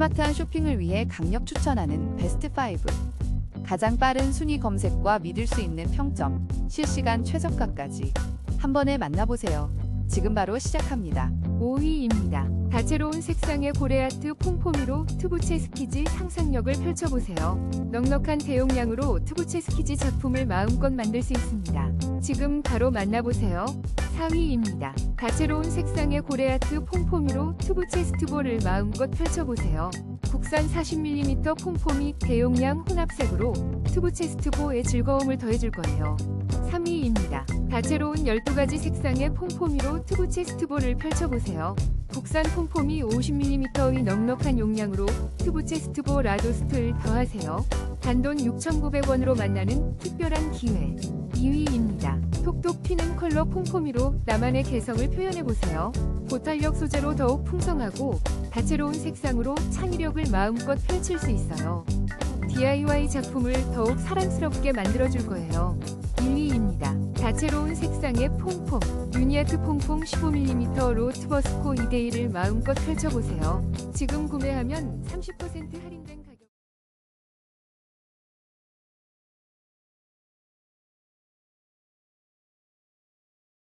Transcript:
스마트한 쇼핑을 위해 강력 추천하는 베스트 5. 가장 빠른 순위 검색과 믿을 수 있는 평점, 실시간 최저가까지 한 번에 만나보세요. 지금 바로 시작합니다. 5위입니다. 다채로운 색상의 고래아트 폼포미로 투부체 스키즈 상상력을 펼쳐보세요. 넉넉한 대용량으로 투부체 스키즈 작품을 마음껏 만들 수 있습니다. 지금 바로 만나보세요. 4위입니다. 다채로운 색상의 고래아트 폼포미로 투부체 스투볼을 마음껏 펼쳐보세요. 국산 40mm 폼포미 대용량 혼합색으로 투부 체스트보의 즐거움을 더해줄 거예요. 3위입니다. 다채로운 12가지 색상의 폼포미로 투부 체스트볼을 펼쳐보세요. 국산 폼포미 50mm의 넉넉한 용량으로 투부 체스트볼 라도스트를 더하세요. 단돈 6,900원으로 만나는 특별한 기회. 2위입니다. 컬러 폼포미로 나만의 개성을 표현해보세요. 보탄력 소재로 더욱 풍성하고 다채로운 색상으로 창의력을 마음껏 펼칠 수 있어요. DIY 작품을 더욱 사랑스럽게 만들어줄 거예요. 1위입니다. 다채로운 색상의 퐁퐁, 유니아트 퐁퐁 15mm 로트버스코 2대1을 마음껏 펼쳐보세요. 지금 구매하면 30% 할인